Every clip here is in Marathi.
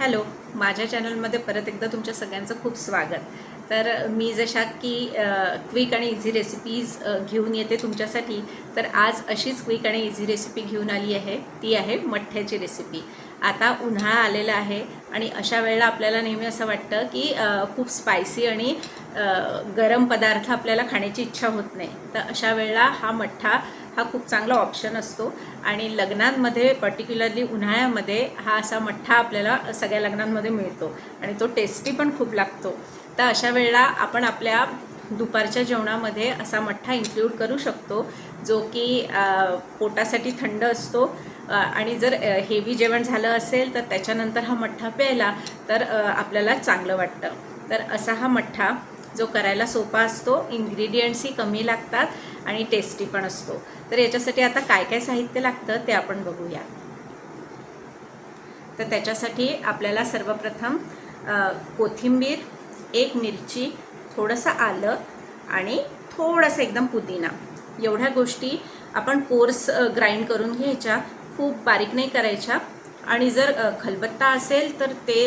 हॅलो माझ्या चॅनलमध्ये परत एकदा तुमच्या सगळ्यांचं खूप स्वागत. तर मी जशा की क्विक आणि इझी रेसिपीज घेऊन येते तुमच्यासाठी तर आज अशीच क्विक आणि इझी रेसिपी घेऊन आली आहे. ती आहे मठ्ठ्याची रेसिपी आता उन्हाळा आलेला आहे आणि अशा वेळेला आपल्याला नेहमी असं वाटतं की खूप स्पायसी आणि गरम पदार्थ आपल्याला खाण्याची इच्छा होत नाही. तर अशा वेळेला हा मठ्ठा हा खूप चांगला ऑप्शन असतो. आणि लग्नांमध्ये पर्टिक्युलरली उन्हाळ्यामध्ये हा असा मठ्ठा आपल्याला सगळ्या लग्नांमध्ये मिळतो. आणि तो टेस्टी पण खूप लागतो. तर अशा वेळेला आपण आपल्या दुपारच्या जेवणामध्ये असा मठ्ठा इन्क्लूड करू शकतो जो की पोटासाठी थंड असतो. आणि जर हेवी जेवण झालं असेल तर त्याच्यानंतर हा मठ्ठा प्यायला तर आपल्याला चांगलं वाटतं. तर असा हा मठ्ठा जो करायला सोपा असतो इन्ग्रेडियंट्सही कमी लागतात आणि टेस्टी पण असतो. तर याच्यासाठी आता काय काय साहित्य लागतं ते आपण बघूया. तर त्याच्यासाठी आपल्याला सर्वप्रथम कोथिंबीर एक मिरची थोडंसं आलं आणि थोडंसं एकदम पुदिना. एवढ्या गोष्टी आपण कोर्स ग्राइंड करून घ्यायच्या खूप बारीक नाही करायच्या आणि जर खलबत्ता असेल तर ते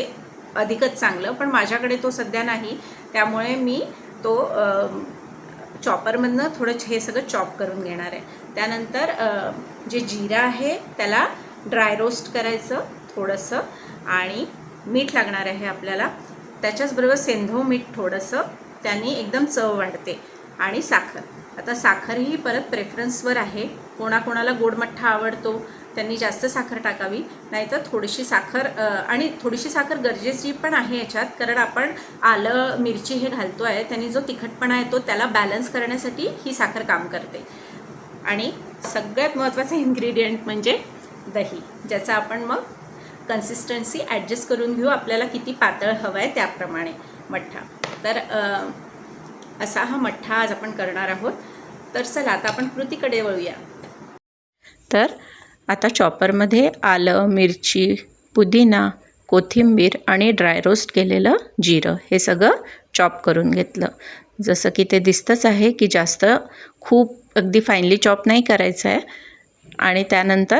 अधिकच चांगलं पण माझ्याकडे तो सध्या नाही. त्यामुळे मी तो चॉपरमधनं थोडं हे सगळं चॉप करून घेणार आहे. त्यानंतर जे जिरा आहे त्याला ड्राय रोस्ट करायचं थोडंसं आणि मीठ लागणार आहे आपल्याला. त्याच्याचबरोबर सेंधव मीठ थोडंसं. त्याने एकदम चव वाढते. आणि साखर. आता साखर ही परत प्रेफरन्सवर आहे. कोणाकोणाला गोड मठ्ठा आवडतो त्यांनी जास्त साखर टाकावी. नाहीतर थोडीशी साखर आणि थोडीशी साखर गरजेची पण आहे याच्यात कारण आपण आलं मिरची हे घालतो आहे त्यांनी जो तिखटपणा येतो त्याला बॅलन्स करण्यासाठी ही साखर काम करते. आणि सगळ्यात महत्त्वाचं इन्ग्रेडियंट म्हणजे दही ज्याचा आपण मग कन्सिस्टन्सी ॲडजस्ट करून घेऊ. आपल्याला किती पातळ हवं आहे त्याप्रमाणे मठ्ठा. तर असा हा मठ्ठा आज आपण करणार आहोत. तर चला आता आपण कृतीकडे वळूया. तर आता चॉपरमध्ये आलं मिरची पुदिना कोथिंबीर आणि ड्राय रोस्ट केलेलं जिरं. हे सगळं चॉप करून घेतलं. जसं की ते दिसतंच आहे की जास्त खूप अगदी फाईनली चॉप नाही करायचं आहे. आणि त्यानंतर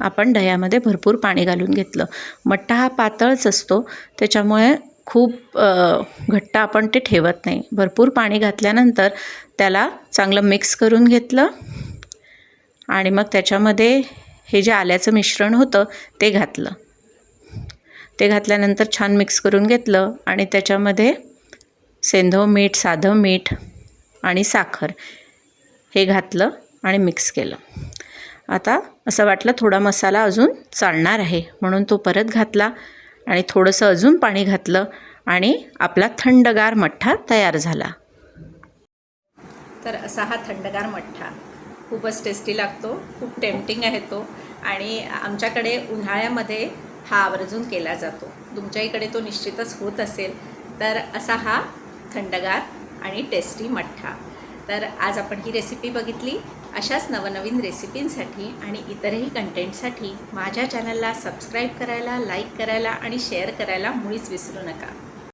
आपण दह्यामध्ये भरपूर पाणी घालून घेतलं. मठ्ठा हा पातळच असतो. त्याच्यामुळे खूप घट्ट आपण ते ठेवत नाही. भरपूर पाणी घातल्यानंतर त्याला चांगलं मिक्स करून घेतलं आणि मग त्याच्यामध्ये हे जे आल्याचं मिश्रण होतं ते घातलं. ते घातल्यानंतर छान मिक्स करून घेतलं आणि त्याच्यामध्ये सेंधव मीठ साधं मीठ आणि साखर हे घातलं आणि मिक्स केलं. आता असं वाटलं थोडा मसाला अजून चालणार आहे म्हणून तो परत घातला. आणि थोडंसं अजून पाणी घातलं आणि आपला थंडगार मठ्ठा तयार झाला. तर असा हा थंडगार मठ्ठा खूपच टेस्टी लागतो खूप टेम्पटिंग आहे तो आणि आमच्याकडे उन्हाळ्यामध्ये हा आवर्जून केला जातो. तुमच्या इकडे तो निश्चितच होत असेल. तर असा हा थंडगार आणि टेस्टी मठ्ठा. तर आज आपण ही रेसिपी बघितली. अशाच नवनवीन रेसिपींसाठी आणि इतरही कंटेंटसाठी माझ्या चॅनलला सबस्क्राईब करायला लाईक करायला आणि शेअर करायला मुळीच विसरू नका.